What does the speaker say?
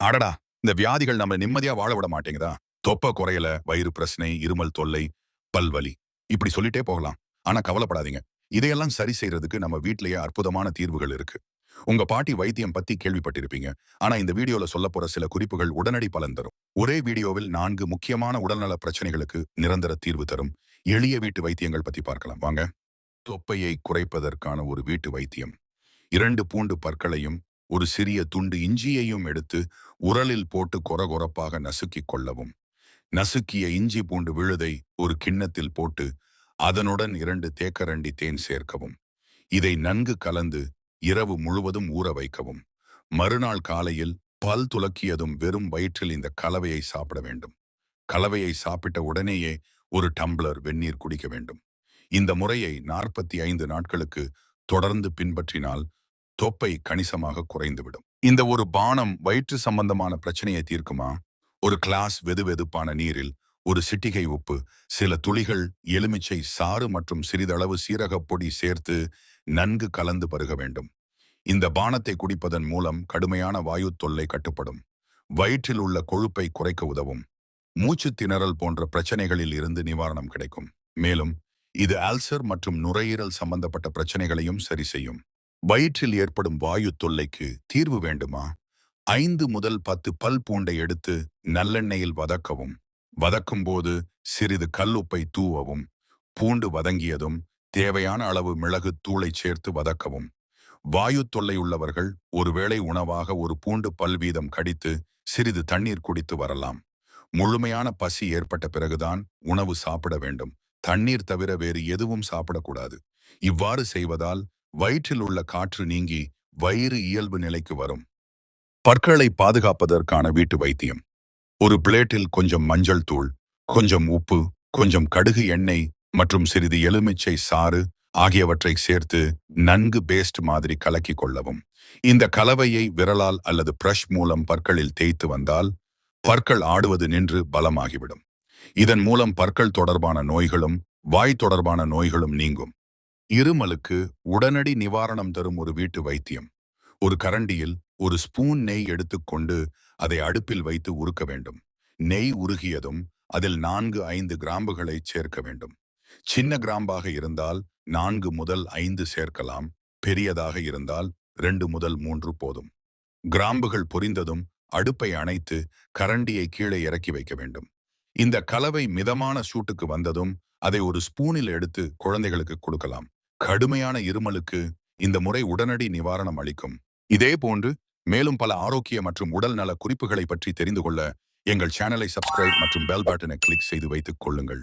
அடடா இந்த வியாதிகள் நம்ம நிம்மதியா வாழ விட மாட்டேங்குதா? தொப்பை குறையல வயிறு பிரச்சனை இருமல் தொல்லை பல்வலி. இப்படி சொல்லிட்டே போகலாம். ஆனா கவலைப்படாதீங்க. இதையெல்லாம் சரி செய்யறதுக்கு நம்ம வீட்டிலேயே அற்புதமான தீர்வுகள் இருக்கு. உங்க பாட்டி வைத்தியம் பத்தி கேள்விப்பட்டிருப்பீங்க. ஆனா இந்த வீடியோல சொல்ல போற சில குறிப்புகள் உடனடி பலன் தரும். ஒரே வீடியோவில் நான்கு முக்கியமான உடல்நல பிரச்சனைகளுக்கு நிரந்தர தீர்வு தரும். எளிய வீட்டு வைத்தியங்கள் பத்தி பார்க்கலாம். வாங்க. தொப்பையை குறைப்பதற்கான ஒரு வீட்டு வைத்தியம். இரண்டு பூண்டு பற்களையும் ஒரு சிறிய துண்டு இஞ்சியையும் எடுத்து உரலில் போட்டு கொரகொரப்பாக நசுக்கிக் கொள்ளவும். நசுக்கிய இஞ்சி பூண்டு விழுதை ஒரு கிண்ணத்தில் போட்டு அதனுடன் இரண்டு தேக்கரண்டி தேன் சேர்க்கவும். இதை நன்கு கலந்து இரவு முழுவதும் ஊற வைக்கவும். மறுநாள் காலையில் பல் துலக்கியதும் வெறும் வயிற்றில் இந்த கலவையை சாப்பிட வேண்டும். கலவையை சாப்பிட்ட உடனேயே ஒரு டம்ளர் வெந்நீர் குடிக்க வேண்டும். இந்த முறையை நாற்பத்தி ஐந்து நாட்களுக்கு தொடர்ந்து பின்பற்றினால் தொப்பை கணிசமாக குறைந்துவிடும். இந்த ஒரு பானம் வயிற்று சம்பந்தமான பிரச்சனையை தீர்க்குமா? ஒரு கிளாஸ் வெதுவெதுப்பான நீரில் ஒரு சிட்டிகை உப்பு சில துளிகள் எலுமிச்சை சாறு மற்றும் சிறிதளவு சீரகப் பொடி சேர்த்து நன்கு கலந்து பருக வேண்டும். இந்த பானத்தை குடிப்பதன் மூலம் கடுமையான வாயு தொல்லை கட்டுப்படும். வயிற்றில் உள்ள கொழுப்பை குறைக்க உதவும். மூச்சு திணறல் போன்ற பிரச்சனைகளில் இருந்து நிவாரணம் கிடைக்கும். மேலும் இது அல்சர் மற்றும் நுரையீரல் சம்பந்தப்பட்ட பிரச்சனைகளையும் சரி செய்யும். வயிற்றில் ஏற்படும் வாயு தொல்லைக்கு தீர்வு வேண்டுமா? ஐந்து முதல் பத்து பல் பூண்டை எடுத்து நல்லெண்ணெயில் வதக்கவும். வதக்கும் போது சிறிது கல்லுப்பை தூவவும். பூண்டு வதங்கியதும் தேவையான அளவு மிளகு தூளை சேர்த்து வதக்கவும். வாயு தொல்லை உள்ளவர்கள் ஒருவேளை உணவாக ஒரு பூண்டு பல் வீதம் கடித்து சிறிது தண்ணீர் குடித்து வரலாம். முழுமையான பசி ஏற்பட்ட பிறகுதான் உணவு சாப்பிட வேண்டும். தண்ணீர் தவிர வேறு எதுவும் சாப்பிடக்கூடாது. இவ்வாறு செய்வதால் வயிற்றில் உள்ள காற்று நீங்கி வயிறு இயல்பு நிலைக்கு வரும். பற்களை பாதுகாப்பதற்கான வீட்டு வைத்தியம். ஒரு பிளேட்டில் கொஞ்சம் மஞ்சள் தூள் கொஞ்சம் உப்பு கொஞ்சம் கடுகு எண்ணெய் மற்றும் சிறிது எலுமிச்சை சாறு ஆகியவற்றை சேர்த்து நன்கு பேஸ்ட் மாதிரி கலக்கி கொள்ளவும். இந்த கலவையை விரலால் அல்லது பிரஷ் மூலம் பற்களில் தேய்த்து வந்தால் பற்கள் ஆடுவது நின்று பலமாகிவிடும். இதன் மூலம் பற்கள் தொடர்பான நோய்களும் வாய் தொடர்பான நோய்களும் நீங்கும். இருமலுக்கு உடனடி நிவாரணம் தரும் ஒரு வீட்டு வைத்தியம். ஒரு கரண்டியில் ஒரு ஸ்பூன் நெய் எடுத்துக்கொண்டு அதை அடுப்பில் வைத்து உருக்க வேண்டும். நெய் உருகியதும் அதில் நான்கு ஐந்து கிராம்புகளை சேர்க்க வேண்டும். சின்ன கிராம்பாக இருந்தால் நான்கு முதல் ஐந்து சேர்க்கலாம். பெரியதாக இருந்தால் ரெண்டு முதல் மூன்று போதும். கிராம்புகள் பொரிந்ததும் அடுப்பை அணைத்து கரண்டியை கீழே இறக்கி வைக்க வேண்டும். இந்த கலவை மிதமான சூட்டுக்கு வந்ததும் அதை ஒரு ஸ்பூனில் எடுத்து குழந்தைகளுக்கு கொடுக்கலாம். கடுமையான இருமலுக்கு இந்த முறை உடனடி நிவாரணம் அளிக்கும். இதே போன்று மேலும் பல ஆரோக்கிய மற்றும் உடல் நல குறிப்புகளை பற்றி தெரிந்து கொள்ள எங்கள் சேனலை சப்ஸ்கிரைப் மற்றும் பெல் பட்டனை கிளிக் செய்து வைத்துக் கொள்ளுங்கள்.